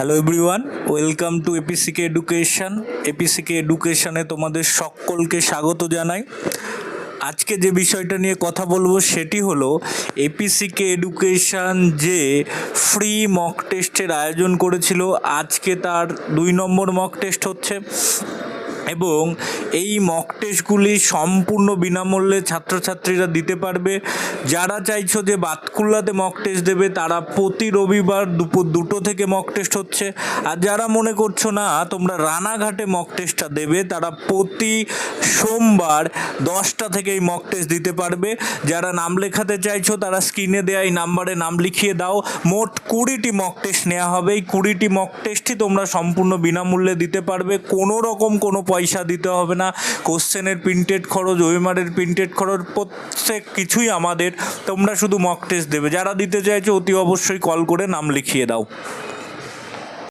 Hello everyone welcome to APCK education APCK এডুকেশানে তোমাদের সকলকে স্বাগত জানাই। আজকে যে বিষয়টা নিয়ে কথা বলব সেটি হলো এপিসিকে এডুকেশন যে ফ্রি মক টেস্টের আয়োজন করেছিল, আজকে তার দুই নম্বর মক টেস্ট হচ্ছে। এবং এই মক টেস্টগুলি সম্পূর্ণ বিনামূল্যে ছাত্রছাত্রীরা দিতে পারবে। যারা চাইছো যে বাতকুল্লাতে মক টেস্ট দেবে, তারা প্রতি রবিবার দুপুর দুটো থেকে মক টেস্ট হচ্ছে। আর যারা মনে করছ না, তোমরা রানাঘাটে মক টেস্টটা দেবে, তারা প্রতি সোমবার দশটা থেকে এই মক টেস্ট দিতে পারবে। যারা নাম লেখাতে চাইছো, তারা স্ক্রিনে দেওয়া এই নাম্বারে নাম লিখিয়ে দাও। মোট কুড়িটি মক টেস্ট নেওয়া হবে। এই কুড়িটি মক টেস্টই তোমরা সম্পূর্ণ বিনামূল্যে দিতে পারবে। কোনো রকম কোনো পয়সা দিতে হবে না। কোশ্চেনের প্রিন্টেড খরচ ওয়েমারের প্রিন্টেড খরচ, প্রত্যেক কিছুই আমাদের। তোমরা শুধু মক টেস্ট দেবে। যারা দিতে চাইছো, অতি অবশ্যই কল করে নাম লিখিয়ে দাও।